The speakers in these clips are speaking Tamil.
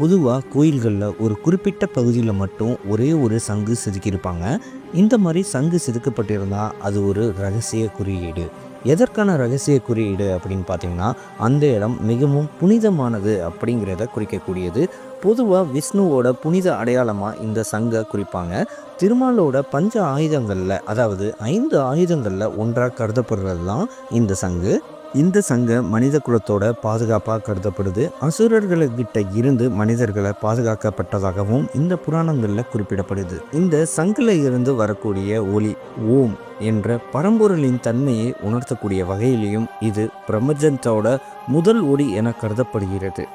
பொதுவாக கோயில்களில் ஒரு குறிப்பிட்ட பகுதியில் மட்டும் ஒரே ஒரு சங்கு செதுக்கியிருப்பாங்க. இந்த மாதிரி சங்கு செதுக்கப்பட்டிருந்தால் அது ஒரு ரகசிய குறியீடு. எதற்கான ரகசிய குறியீடு அப்படின்னு பார்த்தீங்கன்னா அந்த இடம் மிகவும் புனிதமானது அப்படிங்கிறத குறிக்கக்கூடியது. பொதுவாக விஷ்ணுவோட புனித அடையாளமாக இந்த சங்கை குறிப்பாங்க. திருமாலோட பஞ்ச ஆயுதங்களில் அதாவது ஐந்து ஆயுதங்களில் ஒன்றாக கருதப்படுறது தான் இந்த சங்கு. இந்த சங்கம் மனித குலத்தோட பாதுகாப்பாக கருதப்படுது. அசுரர்கள்கிட்ட இருந்து மனிதர்களை பாதுகாக்கப்பட்டதாகவும் இந்த புராணங்களில் குறிப்பிடப்படுது. இந்த சங்கில இருந்து வரக்கூடிய ஒளி ஓம் என்ற பரம்பொருளின் தன்மையை உணர்த்தக்கூடிய வகையிலையும் இது பிரபஞ்சத்தோட முதல் ஒளி என கருதப்படுகிறது.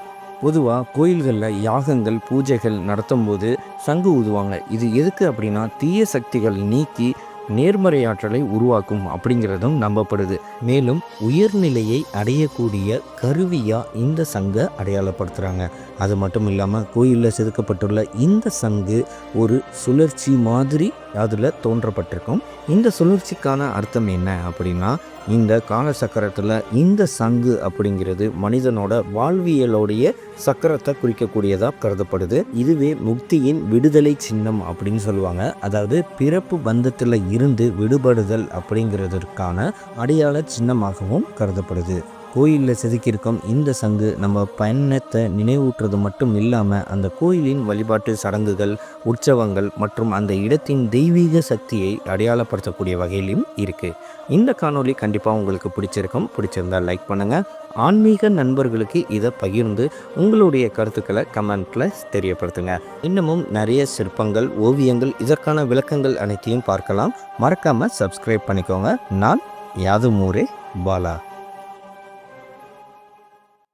பொதுவாக கோயில்களில் யாகங்கள் பூஜைகள் நடத்தும்போது சங்கு ஊதுவாங்க. இது எதுக்கு அப்படின்னா தீய சக்திகள் நீக்கி நேர்மறையாற்றலை உருவாக்கும் அப்படிங்கிறதும் நம்பப்படுது. மேலும் உயர்நிலையை அடையக்கூடிய கருவியாக இந்த சங்கை அடையாளப்படுத்துகிறாங்க அது மட்டும் இல்லாமல் கோயிலில் செதுக்கப்பட்டுள்ள இந்த சங்கு ஒரு சுழற்சி மாதிரி அதில் தோன்றப்பட்டிருக்கும். இந்த சுழற்சிக்கான அர்த்தம் என்ன அப்படின்னா இந்த கால சக்கரத்தில் இந்த சங்கு அப்படிங்கிறது மனிதனோட வாழ்வியலோடைய சக்கரத்தை குறிக்கக்கூடியதாக கருதப்படுது. இதுவே முக்தியின் விடுதலை சின்னம் அப்படின்னு சொல்லுவாங்க. அதாவது பிறப்பு பந்தத்தில் இருந்து விடுபடுதல் அப்படிங்கிறதற்கான அடையாள சின்னமாகவும் கருதப்படுது. கோயிலில் செதுக்கியிருக்கும் இந்த சங்கு நம்ம பயணத்தை நினைவூட்டுறது மட்டும் இல்லாமல் அந்த கோயிலின் வழிபாட்டு சடங்குகள் உற்சவங்கள் மற்றும் அந்த இடத்தின் தெய்வீக சக்தியை அடையாளப்படுத்தக்கூடிய வகையிலும் இருக்குது இந்த காணொளி கண்டிப்பாக உங்களுக்கு பிடிச்சிருக்கும். பிடிச்சிருந்தால் லைக் பண்ணுங்கள் ஆன்மீக நண்பர்களுக்கு இதை பகிர்ந்து உங்களுடைய கருத்துக்களை கமெண்ட்டில் தெரியப்படுத்துங்க. இன்னமும் நிறைய சிற்பங்கள் ஓவியங்கள் இதற்கான விளக்கங்கள் அனைத்தையும் பார்க்கலாம். மறக்காமல் சப்ஸ்கிரைப் பண்ணிக்கோங்க. நான் யாதுமூரே பாலா.